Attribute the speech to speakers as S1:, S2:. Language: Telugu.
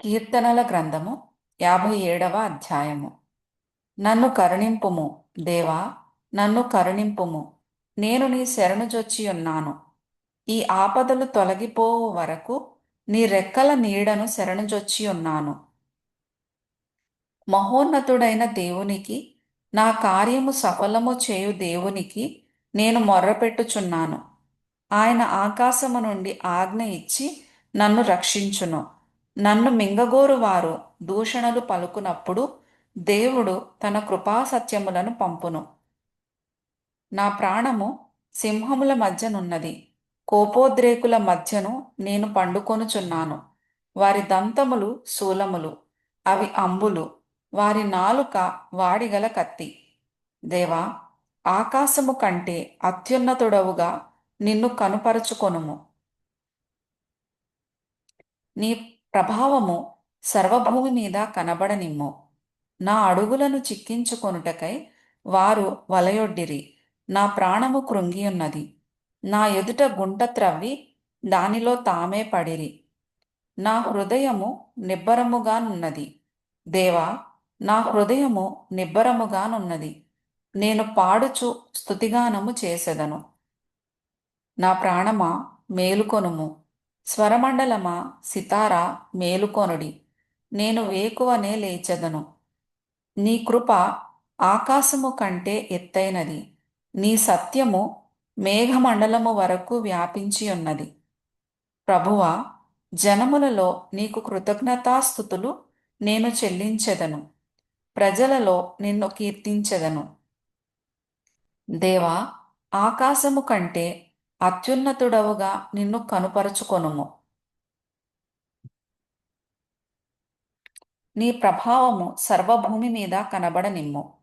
S1: కీర్తనల గ్రంథము యాభై ఏడవ అధ్యాయము. నన్ను కరుణింపుము దేవా నన్ను కరుణింపుము. నేను నీ శరణుజొచ్చి ఉన్నాను. ఈ ఆపదలు తొలగిపోవు వరకు నీ రెక్కల నీడను శరణుజొచ్చి ఉన్నాను. మహోన్నతుడైన దేవునికి నా కార్యము సఫలము చేయు దేవునికి నేను మొర్రపెట్టుచున్నాను. ఆయన ఆకాశము నుండి ఆజ్ఞ ఇచ్చి నన్ను రక్షించును. నన్ను మింగగోరు వారు దూషణలు పలుకునప్పుడు దేవుడు తన కృపా సత్యములను పంపును. నా ప్రాణము సింహముల మధ్యనున్నది. కోపోద్రేకుల మధ్యను నేను పండుకొనుచున్నాను. వారి దంతములు శూలములు. అవి అంబులు. వారి నాలుక వాడిగల కత్తి. దేవా ఆకాశము కంటే అత్యున్నతుడవుగా నిన్ను కనుపరుచుకొనుము. నీ ప్రభావము సర్వభూమి మీద కనబడనిమ్ము. నా అడుగులను చిక్కించుకొనుటకై వారు వలయొడ్డిరి. నా ప్రాణము కృంగియున్నది. నా ఎదుట గుంట త్రవ్వి దానిలో తామే పడిరి. నా హృదయము నిబ్బరముగానున్నది దేవా నా హృదయము నిబ్బరముగానున్నది నేను పాడుచు స్థుతిగానము చేసెదను. నా ప్రాణమా మేలుకొనుము. స్వరమండలమా సితారా మేలుకొనుడి. నేను వేకువనే లేచెదను. నీ కృప ఆకాశము కంటే ఎత్తైనది. నీ సత్యము మేఘమండలము వరకు వ్యాపించి ఉన్నది ప్రభువా జనములలో నీకు కృతజ్ఞతాస్థుతులు నేను చెల్లించెదను. ప్రజలలో నిన్ను కీర్తించెదను. దేవా ఆకాశము కంటే అత్యున్నతుడవుగా నిన్ను కనుపరుచుకొనుము. నీ ప్రభావము సర్వభూమి మీద కనబడనిమ్ము.